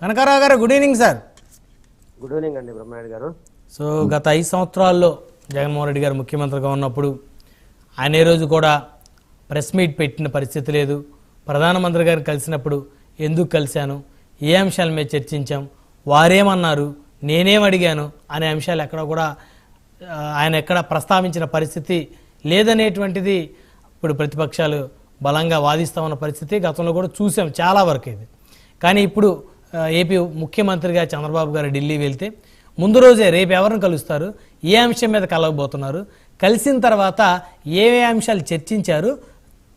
కనకారావు గారు good evening sir good evening అండి బ్రహ్మనాయుడు గారు. సో గత ఐదు సంవత్సరాల్లో జగన్మోహన్ రెడ్డి గారు ముఖ్యమంత్రిగా ఉన్నప్పుడు ఆయన ఏ రోజు కూడా ప్రెస్ మీట్ పెట్టిన పరిస్థితి లేదు. ప్రధానమంత్రి గారు కలిసినప్పుడు ఎందుకు కలిశాను? ఏ అంశాల మీద చర్చించాం? వారేమన్నారు? నేనేం అడిగాను? అనే అంశాలు ఎక్కడ కూడా ఆయన ఎక్కడ ప్రస్తావించిన పరిస్థితి లేదనేటువంటిది ఇప్పుడు ప్రతిపక్షాలు బలంగా వాదిస్తా ఉన్న పరిస్థితి గతంలో కూడా చూసాం చాలా వరకు ఇది కానీ ఇప్పుడు ఏపీ ముఖ్యమంత్రిగా చంద్రబాబు గారు ఢిల్లీ వెళ్తే ముందు రోజే రేపు ఎవరిని కలుస్తారు? ఏ అంశం మీద కలవబోతున్నారు? కలిసిన తర్వాత ఏ అంశాలు చర్చించారు?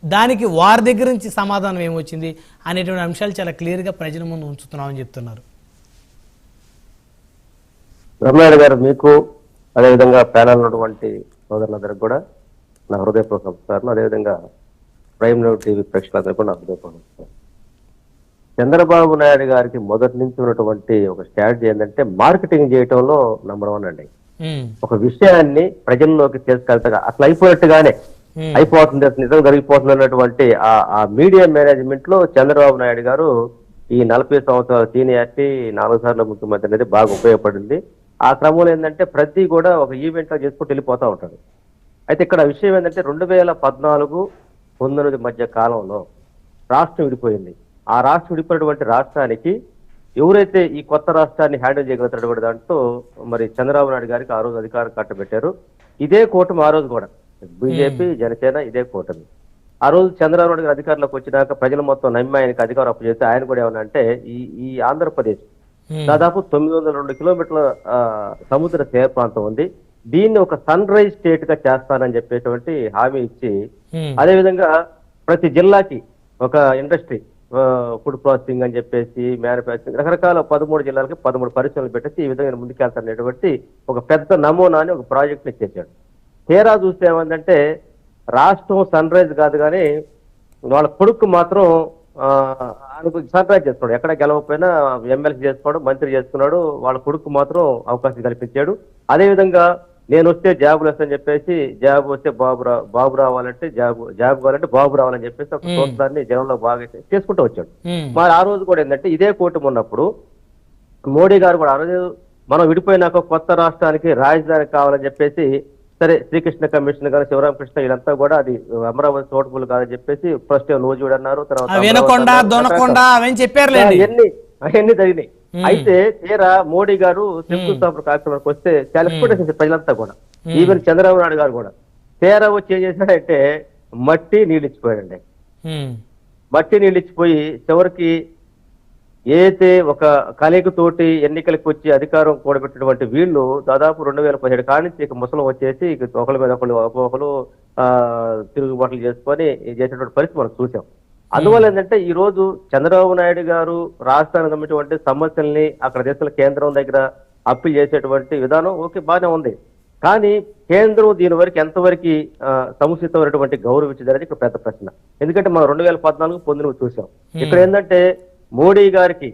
దానికి వారి దగ్గర నుంచి సమాధానం ఏమొచ్చింది? అనేటువంటి అంశాలు చాలా క్లియర్గా ప్రజల ముందు ఉంచుతున్నామని చెప్తున్నారు. బ్రహ్మనాయుడు గారు మీకు అదేవిధంగా ప్యానల్ ఉన్నటువంటి సోదరులందరికీ కూడా నా హృదయపూర్వక నమస్కారం అదేవిధంగా ప్రైమ్ న్యూస్ టీవీ ప్రేక్షకులందరికీ కూడా నా హృదయపూర్వక నమస్కారం చంద్రబాబు నాయుడు గారికి మొదటి నుంచి ఉన్నటువంటి ఒక స్ట్రాటజీ ఏంటంటే మార్కెటింగ్ చేయటంలో నంబర్ వన్ అండి. ఒక విషయాన్ని ప్రజల్లోకి తీసుకెళ్తాగా అసలు అయిపోయినట్టుగానే అయిపోతుంది నిజం జరిగిపోతుంది అన్నటువంటి ఆ ఆ మీడియా మేనేజ్మెంట్లో చంద్రబాబు నాయుడు గారు ఈ నలభై సంవత్సరాల సీనియారిటీ నాలుగు సార్లు ముఖ్యమంత్రి అనేది బాగా ఉపయోగపడింది. ఆ క్రమంలో ఏంటంటే ప్రతి కూడా ఒక ఈవెంట్ లా చేసుకుంటూ వెళ్ళిపోతా ఉంటాడు అయితే ఇక్కడ విషయం ఏంటంటే రెండు వేల పద్నాలుగు పంతొమ్మిది మధ్య కాలంలో రాష్ట్రం విడిపోయింది. ఆ రాష్ట్రం విడిపోయినటువంటి రాష్ట్రానికి ఎవరైతే ఈ కొత్త రాష్ట్రాన్ని హ్యాండిల్ చేయగలుగుతారో కూడా దాంట్లో మరి చంద్రబాబు నాయుడు గారికి ఆ రోజు అధికారం కట్టబెట్టారు ఇదే కూటమి ఆ రోజు కూడా. బీజేపీ జనసేన ఇదే కూటమి. ఆ రోజు చంద్రబాబు నాయుడు గారు అధికారంలోకి వచ్చినాక ప్రజలు మొత్తం నమ్మి ఆయనకి అధికారం అప్పు చేస్తే ఆయన కూడా ఏమన్నా అంటే ఈ ఈ ఆంధ్రప్రదేశ్ దాదాపు తొమ్మిది వందల రెండు కిలోమీటర్ల సముద్ర తీర ప్రాంతం ఉంది. దీన్ని ఒక సన్ రైజ్ స్టేట్గా చేస్తానని చెప్పేటువంటి హామీ ఇచ్చి ఉమ్, అదే విధంగా ప్రతి జిల్లాకి ఒక ఇండస్ట్రీ ఫుడ్ ప్రాసెసింగ్ అని చెప్పేసి మ్యానుఫ్యాక్చరింగ్ రకరకాల పదమూడు జిల్లాలకి పదమూడు పరిశ్రమలు పెట్టేసి ఈ విధంగా ముందుకెళ్తాననేటువంటి ఒక పెద్ద నమూనాని ఒక ప్రాజెక్ట్ చేశాడు. తీరా చూస్తే ఏమందంటే రాష్ట్రం సన్ రైజ్ కాదు కానీ వాళ్ళ కొడుకు మాత్రం సన్ రైజ్ చేసుకోడు ఎక్కడ గెలవకపోయినా ఎమ్మెల్సీ చేసుకోవడం మంత్రి చేసుకున్నాడు వాళ్ళ కొడుకు మాత్రం అవకాశం కల్పించాడు. అదేవిధంగా నేను వస్తే జాబులు వస్తాయని చెప్పేసి జాబ్ వస్తే బాబు రా బాబు రావాలంటే జాబ్ జాబ్ కావాలంటే బాబు రావాలని చెప్పేసి ఒక సూత్రాన్ని జనంలో బాగా చేసుకుంటూ వచ్చాడు. మరి ఆ రోజు కూడా ఏంటంటే ఇదే కూటమి ఉన్నప్పుడు మోడీ గారు కూడా ఆ రోజు మనం విడిపోయినాక కొత్త రాష్ట్రానికి రాజధాని కావాలని చెప్పేసి సరే శ్రీకృష్ణ కమిషన్ గారు శివరామకృష్ణ వీళ్ళంతా కూడా అది అమరావతి తోటపులు కాదని చెప్పేసి ఫస్ట్ నువ్వు చూడన్నారు తర్వాత ఆ అవన్నీ జరిగినాయి. అయితే తీరా మోడీ గారు శంకుస్థాపన కార్యక్రమానికి వస్తే చాలా ఎక్స్పెక్టేషన్ ప్రజలంతా కూడా ఈవెన్ చంద్రబాబు నాయుడు గారు కూడా. తీరా వచ్చి ఏం చేశాడంటే మట్టి నీళ్ళు ఇచ్చిపోయాడండి ఉమ్, మట్టి నీళ్ళు ఇచ్చిపోయి చివరికి ఏదైతే ఒక కలయికతోటి ఎన్నికలకు వచ్చి అధికారం కూడబెట్టినటువంటి వీళ్ళు దాదాపు రెండు వేల పదిహేడు కాడి నుంచి ఇక ముసలం వచ్చేసి ఇక ఒకరి మీద ఒకళ్ళు ఆ తిరుగుబాట్లు చేసుకొని చేసినటువంటి పరిస్థితి మనం చూసాం. అందువల్ల ఏంటంటే ఈ రోజు చంద్రబాబు నాయుడు గారు రాష్ట్రానికి ఉన్నటువంటి సమస్యల్ని అక్కడ దేశాల కేంద్రం దగ్గర అప్పీల్ చేసేటువంటి విధానం ఓకే బాగానే ఉంది. కానీ కేంద్రం దీని వరకు ఎంతవరకు సముచితమైనటువంటి గౌరవించదనేది ఇక్కడ పెద్ద ప్రశ్న. ఎందుకంటే మనం రెండు వేల పద్నాలుగు పొందినవి చూసాం. ఇక్కడ ఏంటంటే మోడీ గారికి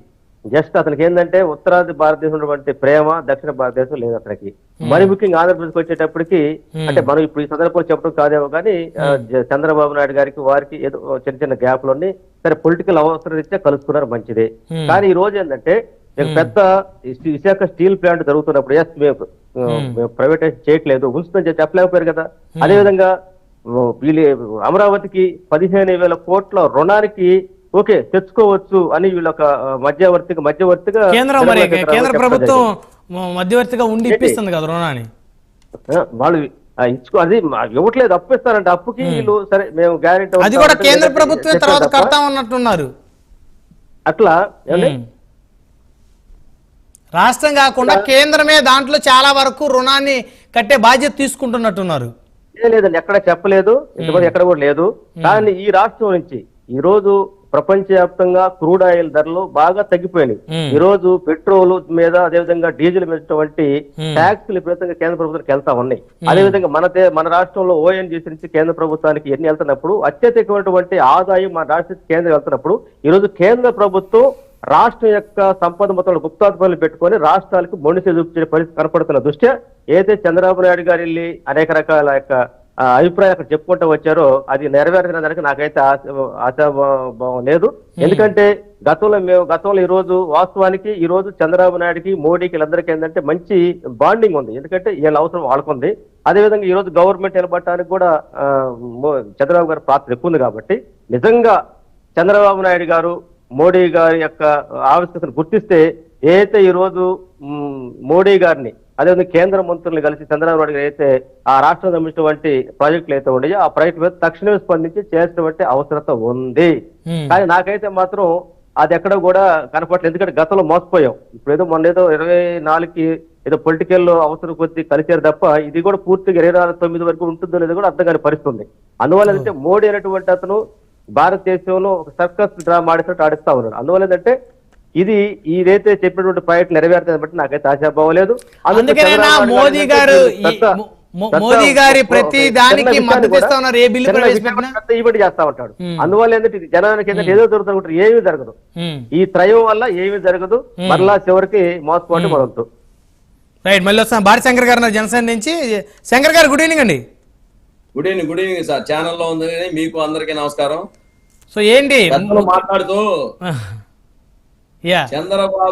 జస్ట్ అతనికి ఏంటంటే ఉత్తరాది భారతదేశం ఉన్నటువంటి ప్రేమ దక్షిణ భారతదేశం లేదు అతనికి. మరి ముఖ్యంగా ఆంధ్రప్రదేశ్కి వచ్చేటప్పటికి అంటే మనం ఇప్పుడు ఈ సందర్భంలో చెప్పడం కాదేమో కానీ చంద్రబాబు నాయుడు గారికి వారికి ఏదో చిన్న చిన్న గ్యాప్లు సరే పొలిటికల్ అవసరం రీత్యా కలుసుకున్నారు మంచిదే. కానీ ఈ రోజు ఏంటంటే పెద్ద విశాఖ స్టీల్ ప్లాంట్ జరుగుతున్నప్పుడు ఎస్ మేము ప్రైవేటైజ్ చేయట్లేదు. ఉంచుతుందని చెప్పి చెప్పలేకపోయారు కదా. అదేవిధంగా అమరావతికి పదిహేను వేల కోట్ల రుణానికి ఓకే తెచ్చుకోవచ్చు అని వీళ్ళ ఒక ఆ, మధ్యవర్తిగా మధ్యవర్తిగా కేంద్రం మరి ప్రభుత్వం మధ్యవర్తిగా ఉండి ఇప్పిస్తుంది కదా రుణాన్ని. వాళ్ళు ఇచ్చుకో అది ఇవ్వట్లేదు అప్పు ఇస్తారంటే అప్పుకి వీళ్ళు సరే మేము గ్యారెంటీ అది కూడా కేంద్ర ప్రభుత్వమే తర్వాత కడతామన్నట్టున్నారు అట్లా ఏమండి? ఉమ్. రాష్ట్రం కాకుండా కేంద్రమే దాంట్లో చాలా వరకు రుణాన్ని కట్టే బాధ్యత తీసుకుంటున్నట్టున్నారు. లేదండి ఎక్కడ చెప్పలేదు ఎక్కడ కూడా లేదు. కానీ ఈ రాష్ట్రం నుంచి ఈ రోజు ప్రపంచవ్యాప్తంగా క్రూడ్ ఆయిల్ ధరలు బాగా తగ్గిపోయినాయి. ఈ రోజు పెట్రోల్ మీద అదేవిధంగా డీజిల్ మీద ట్యాక్స్లు విపరీతంగా కేంద్ర ప్రభుత్వానికి వెళ్తా ఉన్నాయి. అదేవిధంగా మన మన రాష్ట్రంలో ఓఎన్జీసీ నుంచి కేంద్ర ప్రభుత్వానికి ఎన్ని వెళ్తున్నప్పుడు అత్యధికమైనటువంటి ఆదాయం మన రాష్ట్రానికి కేంద్రం వెళ్తున్నప్పుడు ఈ రోజు కేంద్ర ప్రభుత్వం రాష్ట్రం యొక్క సంపద మొత్తం గుప్తాత్మలు పెట్టుకొని రాష్ట్రాలకు మొండిసే చూపించే పరిస్థితి కనపడుతున్న దృష్ట్యా ఏదైతే చంద్రబాబు నాయుడు గారు వెళ్ళి అనేక రకాల యొక్క అభిప్రాయం అక్కడ చెప్పుకుంటూ వచ్చారో అది నెరవేర్చిన దానికి నాకైతే ఆశ- ఆశాభావం లేదు. ఎందుకంటే గతంలో మేము గతంలో ఈ రోజు వాస్తవానికి ఈ రోజు చంద్రబాబు నాయుడుకి మోడీకి వీళ్ళందరికీ ఏంటంటే మంచి బాండింగ్ ఉంది. ఎందుకంటే వీళ్ళ అవసరం వాళ్ళకుంది. అదేవిధంగా ఈ రోజు గవర్నమెంట్ నిలబడటానికి కూడా చంద్రబాబు గారి పాత్ర ఎక్కువ ఉంది కాబట్టి నిజంగా చంద్రబాబు నాయుడు గారు మోడీ గారి యొక్క ఆవశ్యకతను గుర్తిస్తే ఏదైతే ఈ రోజు మ్, మోడీ గారిని అదేవిధంగా కేంద్ర మంత్రులు కలిసి చంద్రబాబు నాయుడు గారు అయితే ఆ రాష్ట్రం సంబంధించినటువంటి ప్రాజెక్టులు అయితే ఉన్నాయో ఆ ప్రాజెక్టు మీద తక్షణమే స్పందించి చేసినటువంటి అవసరత ఉంది. కానీ నాకైతే మాత్రం అది ఎక్కడ కూడా కనపడలేదు ఎందుకంటే గతంలో మోసపోయాం. ఇప్పుడు ఏదో మొన్న ఏదో ఇరవై నాలుగుకి ఏదో పొలిటికల్ అవసరం కొద్ది కలిసారు తప్ప ఇది కూడా పూర్తిగా ఇరవై నాలుగు తొమ్మిది వరకు ఉంటుందో లేదో కూడా అర్థం కాని పరిస్థితి ఉంది. అందువల్ల ఏంటంటే మోడీ అనేటువంటి అతను భారతదేశంలో ఒక సర్కస్ డ్రామా ఆడినట్టు ఆడిస్తా ఉన్నాడు. అందువల్ల ఏంటంటే ఇది ఇదైతే చెప్పినటువంటి ప్రాజెక్ట్ నెరవేరుతుంది బట్టి నాకైతే ఆశాభావం లేదు. అందుకే అందుకనేనా చంద్రబాబు నాయుడు మోదీ గారు మోదీ గారి ప్రతి దానికి ఈవెంట్ చేస్తా ఉంటాడు. అందువల్ల ఏంటంటే ఇది జనానికి ఏంటంటే ఏదో జరుగుతుంటారు ఏమీ జరగదు. ఈ త్రయం వల్ల ఏమీ జరగదు. మరలా చివరికి మోసపోవడం మొదలవుతుంది రైట్ మళ్ళీ వస్తాం. భారతి శంకర్ గారు జనసేన నుంచి. శంకర్ గారు గుడ్ ఈవినింగ్ అండి. Good evening good evening sir. ఛానల్లో ఉంది మీకు అందరికీ నమస్కారం. సో ఏంటి? మాట్లాడుతూ చంద్రబాబు